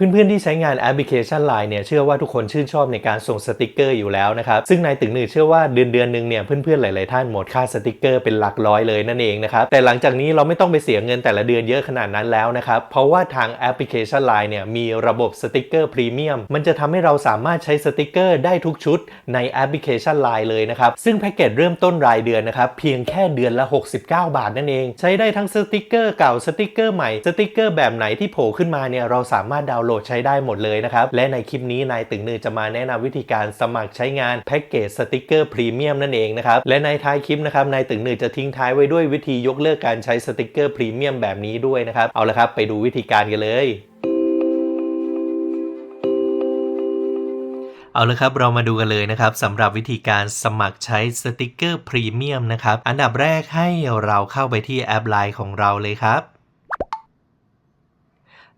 เพื่อนๆที่ใช้งานแอปพลิเคชัน Line เนี่ยเชื่อว่าทุกคนชื่นชอบในการส่งสติกเกอร์อยู่แล้วนะครับซึ่งนายตึงหนือเชื่อว่าเดือนเดือนหนึ่งเนี่ยเพื่อนๆหลายๆท่านหมดค่าสติกเกอร์เป็นหลักร้อยเลยนั่นเองนะครับแต่หลังจากนี้เราไม่ต้องไปเสียเงินแต่ละเดือนเยอะขนาดนั้นแล้วนะครับเพราะว่าทางแอปพลิเคชัน Line เนี่ยมีระบบสติกเกอร์พรีเมียมมันจะทำให้เราสามารถใช้สติกเกอร์ได้ทุกชุดในแอปพลิเคชัน Line เลยนะครับซึ่งแพ็กเกจเริ่มต้นรายเดือนนะครับเพียงแค่เดือนละ 69 บาทนั่นเอง ใช้ได้ทั้งสติกเกอร์เก่าสติกเกอร์ใหม่สติกเกอร์แบบไหนที่โผล่ขึ้นมาเนี่ยเราสามารถดาวน์โหลดใช้ได้หมดเลยนะครับ และในคลิปนี้นายตึงนือจะมาแนะนำวิธีการสมัครใช้งานแพ็กเกจสติกเกอร์พรีเมียมนั่นเองนะครับ และในท้ายคลิปนะครับนายตึงนือจะทิ้งท้ายไว้ด้วยวิธียกเลิกการใช้สติกเกอร์พรีเมียมแบบนี้ด้วยนะครับ เอาละครับไปดูวิธีการกันเลยเอาละครับเรามาดูกันเลยนะครับสำหรับวิธีการสมัครใช้สติกเกอร์พรีเมียมนะครับ อันดับแรกให้เราเข้าไปที่แอป Line ของเราเลยครับ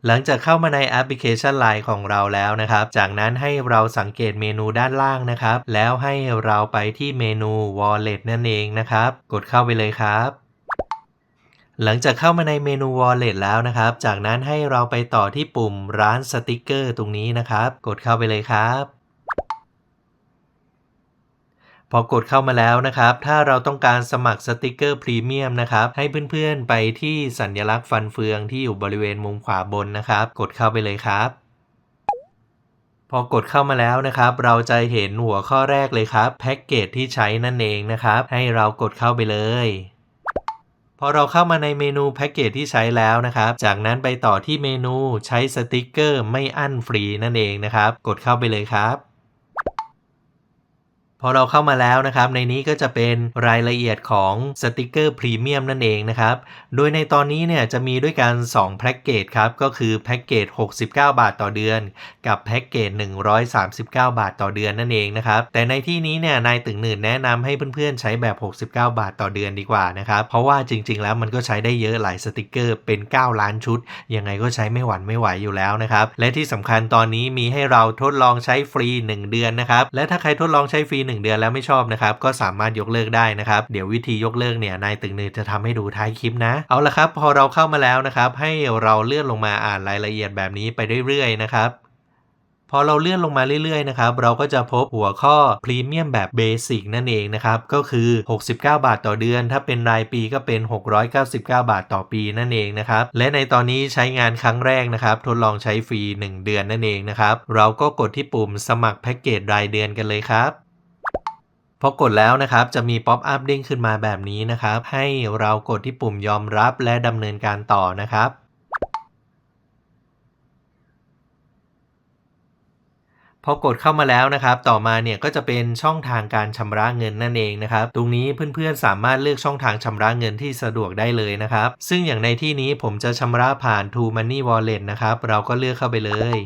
หลังจากเข้ามาในแอปพลิเคชัน Line ของเราแล้วนะครับ จากนั้นให้เราสังเกตเมนูด้านล่างนะครับ แล้วให้เราไปที่เมนู Wallet นั่นเองนะครับ กดเข้าไปเลยครับหลังจากเข้ามาในเมนู Wallet แล้วนะครับ จากนั้นให้เราไปต่อที่ปุ่มร้านสติกเกอร์ตรงนี้นะครับ กดเข้าไปเลยครับ พอกดเข้ามาแล้วนะครับ ถ้าเราต้องการสมัครสติกเกอร์พรีเมียมนะครับ ให้เพื่อนๆไปที่สัญลักษณ์ฟันเฟืองที่อยู่บริเวณมุมขวาบนนะครับ กดเข้าไปเลยครับ พอกดเข้ามาแล้วนะครับ เราจะเห็นหัวข้อแรกเลยครับ แพ็กเกจที่ใช้นั่นเองนะครับ ให้เรากดเข้าไปเลยพอเราเข้ามาในเมนูแพ็กเกจที่ใช้แล้วนะครับ จากนั้นไปต่อที่เมนูใช้สติกเกอร์ไม่อั้นฟรีนั่นเองนะครับ กดเข้าไปเลยครับ พอเราเข้ามาแล้วนะครับ ในนี้ก็จะเป็นรายละเอียดของสติกเกอร์พรีเมียมนั่นเองนะครับ โดยในตอนนี้เนี่ยจะมีด้วยกัน2แพ็กเกจครับ ก็คือแพ็กเกจ 69 บาทต่อเดือน กับแพ็กเกจ 139 บาทต่อเดือนนั่นเองนะครับ แต่ในที่นี้เนี่ยนายตึงหนื่นแนะนำให้เพื่อนๆใช้แบบ 69 บาทต่อเดือนดีกว่านะครับ เพราะว่าจริงๆแล้วมันก็ใช้ได้เยอะหลายสติกเกอร์เป็น 9 ล้านชุด ยังไงก็ใช้ไม่หวั่นไม่ไหวอยู่แล้วนะครับ และที่สำคัญตอนนี้มีให้เราทดลองใช้ฟรี 1 เดือนนะครับ และถ้าใครทดลองใช้ฟรี1 เดือนแล้วไม่ชอบนะครับก็สามารถยกเลิกได้นะครับเดี๋ยววิธียกเลิกเนี่ยนายตึงเนือจะทำให้ดูท้ายคลิปนะเอาละครับ พอเราเข้ามาแล้วนะครับ ให้เราเลื่อนลงมาอ่านรายละเอียดแบบนี้ไปเรื่อยๆนะครับพอเราเลื่อนลงมาเรื่อยๆนะครับเราก็จะพบหัวข้อพรีเมียมแบบเบสิกนั่นเองนะครับก็คือ 69 บาทต่อเดือน ถ้าเป็นรายปีก็เป็น 699 บาทต่อปีนั่นเองนะครับและในตอนนี้ใช้งานครั้งแรกนะครับทดลองใช้ฟรี 1 เดือนนั่นเองนะครับเราก็กดที่ปุ่มสมัครแพ็กเกจรายเดือนกันเลยครับ พอกดแล้วนะครับจะมีป๊อปอัพเด้งขึ้นมาแบบนี้นะครับ ให้เรากดที่ปุ่มยอมรับและดำเนินการต่อนะครับ พอกดเข้ามาแล้วนะครับ ต่อมาเนี่ยก็จะเป็นช่องทางการชำระเงินนั่นเองนะครับ ตรงนี้เพื่อนๆสามารถเลือกช่องทางชำระเงินที่สะดวกได้เลยนะครับ ซึ่งอย่างในที่นี้ผมจะชำระผ่าน True Money Wallet นะครับ เราก็เลือกเข้าไปเลย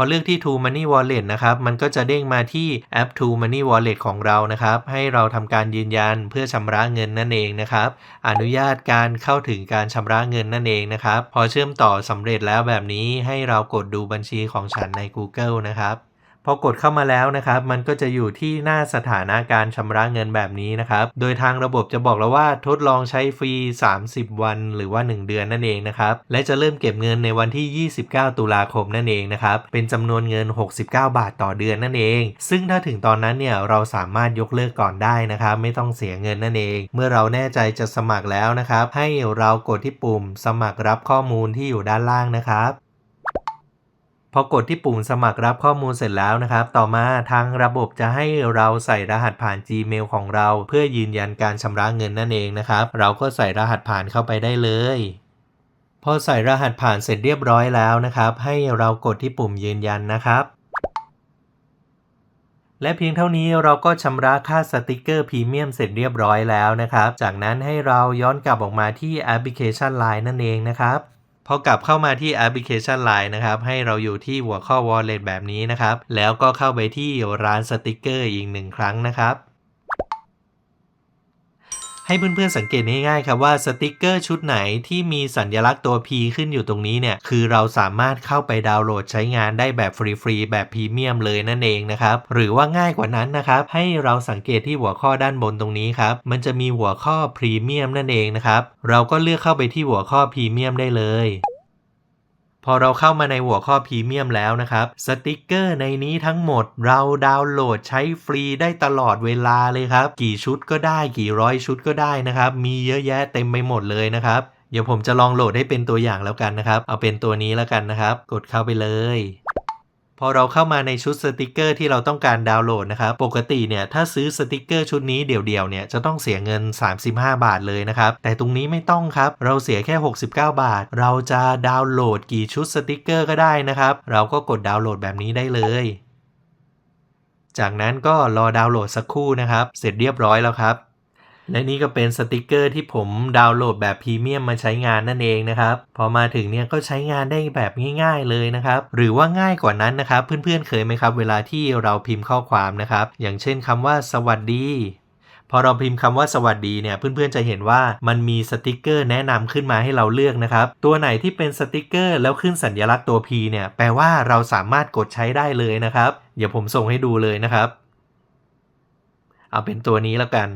อเลือกที่ True Money Wallet นะครับ มันก็จะเด้งมาที่แอป True Money Wallet ของเรานะครับ ให้เราทำการยืนยันเพื่อชำระเงินนั่นเองนะครับ อนุญาตการเข้าถึงการชำระเงินนั่นเองนะครับ พอเชื่อมต่อสำเร็จแล้วแบบนี้ให้เรากดดูบัญชีของฉันใน Google นะครับ พอกดเข้ามาแล้วนะครับมันก็จะอยู่ที่หน้าสถานะการชำระเงินแบบนี้นะครับ โดยทางระบบจะบอกแล้วว่าทดลองใช้ฟรี 30 วัน หรือว่า 1 เดือนนั่นเองนะครับ และจะเริ่มเก็บเงินในวันที่ 29 ตุลาคมนั่นเองนะครับ เป็นจำนวนเงิน 69 บาทต่อเดือนนั่นเอง ซึ่งถ้าถึงตอนนั้นเนี่ยเราสามารถยกเลิกก่อนได้นะครับ ไม่ต้องเสียเงินนั่นเอง เมื่อเราแน่ใจจะสมัครแล้วนะครับ ให้เรากดที่ปุ่มสมัครรับข้อมูลที่อยู่ด้านล่างนะครับ พอกดที่ปุ่มสมัครรับข้อมูลเสร็จแล้วนะครับ ต่อมาทางระบบจะให้เราใส่รหัสผ่าน Gmail ของเรา เพื่อยืนยันการชำระเงินนั่นเองนะครับ เราก็ใส่รหัสผ่านเข้าไปได้เลยพอใส่รหัสผ่านเสร็จเรียบร้อยแล้วนะครับ ให้เรากดที่ปุ่มยืนยันนะครับ และเพียงเท่านี้เราก็ชำระค่าสติกเกอร์พรีเมียมเสร็จเรียบร้อยแล้วนะครับ จากนั้นให้เราย้อนกลับออกมาที่แอปพลิเคชัน Line นั่นเองนะครับ พอกลับเข้ามาที่แอปพลิเคชัน Line นะครับ ให้เราอยู่ที่หัวข้อ Wallet แบบนี้นะครับ แล้วก็เข้าไปที่ร้านสติกเกอร์อีกหนึ่งครั้งนะครับ ให้เพื่อนๆสังเกตง่ายๆครับว่าสติกเกอร์ชุดไหนที่มีสัญลักษณ์ตัว P ขึ้นอยู่ตรงนี้เนี่ยคือเราสามารถเข้าไปดาวน์โหลดใช้งานได้แบบฟรีๆแบบพรีเมียมเลยนั่นเองนะครับหรือว่าง่ายกว่านั้นนะครับให้เราสังเกตที่หัวข้อด้านบนตรงนี้ครับมันจะมีหัวข้อพรีเมียมนั่นเองนะครับเราก็เลือกเข้าไปที่หัวข้อพรีเมียมได้เลย พอเราเข้ามาในหัวข้อพรีเมียมแล้วนะครับ สติกเกอร์ในนี้ทั้งหมดเราดาวน์โหลดใช้ฟรีได้ตลอดเวลาเลยครับ กี่ชุดก็ได้กี่ร้อยชุดก็ได้นะครับ มีเยอะแยะเต็มไปหมดเลยนะครับ เดี๋ยวผมจะลองโหลดให้เป็นตัวอย่างแล้วกันนะครับ เอาเป็นตัวนี้แล้วกันนะครับ กดเข้าไปเลย พอเราเข้ามาในชุดสติกเกอร์ที่เราต้องการดาวน์โหลดนะครับ ปกติเนี่ยถ้าซื้อสติกเกอร์ชุดนี้เดี่ยวๆเนี่ยจะต้องเสียเงิน 35 บาทเลยนะครับ แต่ตรงนี้ไม่ต้องครับ เราเสียแค่ 69 บาท เราจะดาวน์โหลดกี่ชุดสติกเกอร์ก็ได้นะครับ เราก็กดดาวน์โหลดแบบนี้ได้เลยจากนั้นก็รอดาวน์โหลดสักครู่นะครับ เสร็จเรียบร้อยแล้วครับ และนี่ก็เป็นสติกเกอร์ที่ผมดาวน์โหลดแบบพรีเมียมมาใช้งานนั่นเองนะครับ พอมาถึงเนี่ยก็ใช้งานได้แบบง่ายๆเลยนะครับ หรือว่าง่ายกว่านั้นนะครับ เพื่อนๆเคยไหมครับ เวลาที่เราพิมพ์ข้อความนะครับ อย่างเช่นคำว่าสวัสดีพอเราพิมพ์คำว่าสวัสดีเนี่ยเพื่อนๆจะเห็นว่ามันมีสติกเกอร์แนะนำขึ้นมาให้เราเลือกนะครับ ตัวไหนที่เป็นสติกเกอร์แล้วขึ้นสัญลักษณ์ตัว P เนี่ยแปลว่าเราสามารถกดใช้ได้เลยนะครับ เดี๋ยวผมส่งให้ดูเลยนะครับ เอาเป็นตัวนี้แล้วกัน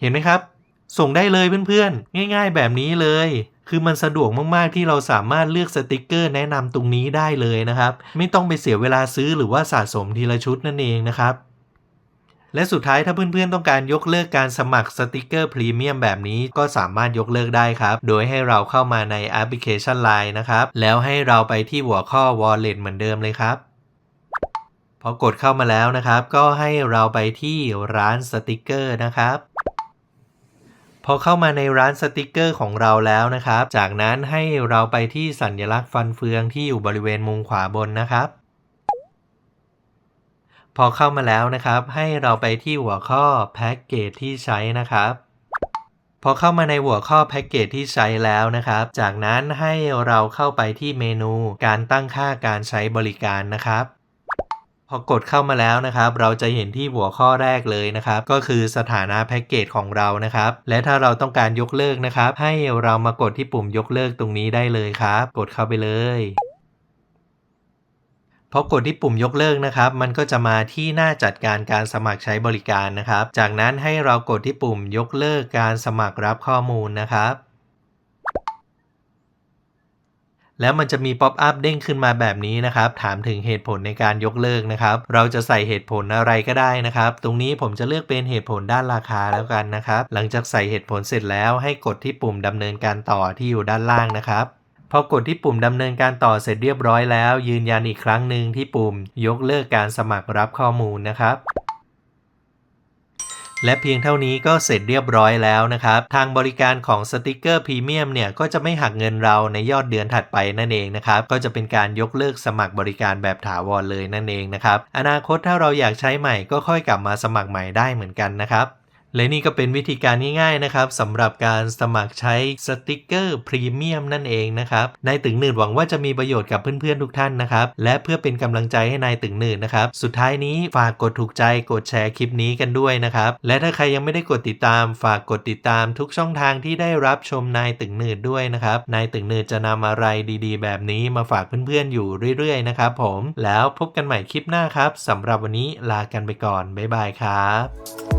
เห็นไหมครับ ส่งได้เลยเพื่อนๆ ง่ายๆแบบนี้เลย คือมันสะดวกมากๆที่เราสามารถเลือกสติกเกอร์แนะนำตรงนี้ได้เลยนะครับ ไม่ต้องไปเสียเวลาซื้อหรือว่าสะสมทีละชุดนั่นเองนะครับและสุดท้ายถ้าเพื่อนๆ ต้องการยกเลิกการสมัครสติกเกอร์พรีเมียมแบบนี้ก็สามารถยกเลิกได้ครับ โดยให้เราเข้ามาในแอปพลิเคชัน Line นะครับ แล้วให้เราไปที่หัวข้อ Wallet เหมือนเดิมเลยครับ พอกดเข้ามาแล้วนะครับ ก็ให้เราไปที่ร้านสติกเกอร์นะครับ อเข้ามาในร้านสติกเกอร์ของเราแล้วนะครับ จากนั้นให้เราไปที่สัญลักษณ์ฟันเฟืองที่อยู่บริเวณมุมขวาบนนะครับ พอเข้ามาแล้วนะครับ ให้เราไปที่หัวข้อแพ็กเกจที่ใช้นะครับพอเข้ามาในหัวข้อแพ็กเกจที่ใช้แล้วนะครับ จากนั้นให้เราเข้าไปที่เมนูการตั้งค่าการใช้บริการนะครับ พอกดเข้ามาแล้วนะครับ เราจะเห็นที่หัวข้อแรกเลยนะครับ ก็คือสถานะแพ็กเกจของเรานะครับ และถ้าเราต้องการยกเลิกนะครับ ให้เรามากดที่ปุ่มยกเลิกตรงนี้ได้เลยครับ กดเข้าไปเลยพอกดที่ปุ่มยกเลิกนะครับ มันก็จะมาที่หน้าจัดการการสมัครใช้บริการนะครับ จากนั้นให้เรากดที่ปุ่มยกเลิกการสมัครรับข้อมูลนะครับ แล้วมันจะมีป๊อปอัพเด้งขึ้นมาแบบนี้นะครับ ถามถึงเหตุผลในการยกเลิกนะครับ เราจะใส่เหตุผลอะไรก็ได้นะครับ ตรงนี้ผมจะเลือกเป็นเหตุผลด้านราคาแล้วกันนะครับ หลังจากใส่เหตุผลเสร็จแล้วให้กดที่ปุ่มดำเนินการต่อที่อยู่ด้านล่างนะครับพอกดที่ปุ่มดำเนินการต่อเสร็จเรียบร้อยแล้ว ยืนยันอีกครั้งหนึ่งที่ปุ่มยกเลิกการสมัครรับข้อมูลนะครับ และเพียงเท่านี้ก็เสร็จเรียบร้อยแล้วนะครับ ทางบริการของสติกเกอร์พรีเมียมเนี่ยก็จะไม่หักเงินเราในยอดเดือนถัดไปนั่นเองนะครับ ก็จะเป็นการยกเลิกสมัครบริการแบบถาวรเลยนั่นเองนะครับ อนาคตถ้าเราอยากใช้ใหม่ก็ค่อยกลับมาสมัครใหม่ได้เหมือนกันนะครับ และนี่ก็เป็นวิธีการง่ายๆนะครับสำหรับการสมัครใช้สติกเกอร์พรีเมียมนั่นเองนะครับนายตึงหนืดหวังว่าจะมีประโยชน์กับเพื่อนๆทุกท่านนะครับ และเพื่อเป็นกำลังใจให้นายตึงหนืดนะครับ สุดท้ายนี้ฝากกดถูกใจกดแชร์คลิปนี้กันด้วยนะครับ และถ้าใครยังไม่ได้กดติดตาม ฝากกดติดตามทุกช่องทางที่ได้รับชมนายตึงหนืดด้วยนะครับนายตึงหนืดจะนำอะไรดีๆ แบบนี้มาฝากเพื่อนๆอยู่เรื่อยๆนะครับผมแล้วพบกันใหม่คลิปหน้าครับสำหรับวันนี้ลากันไปก่อนบ๊ายบายครับ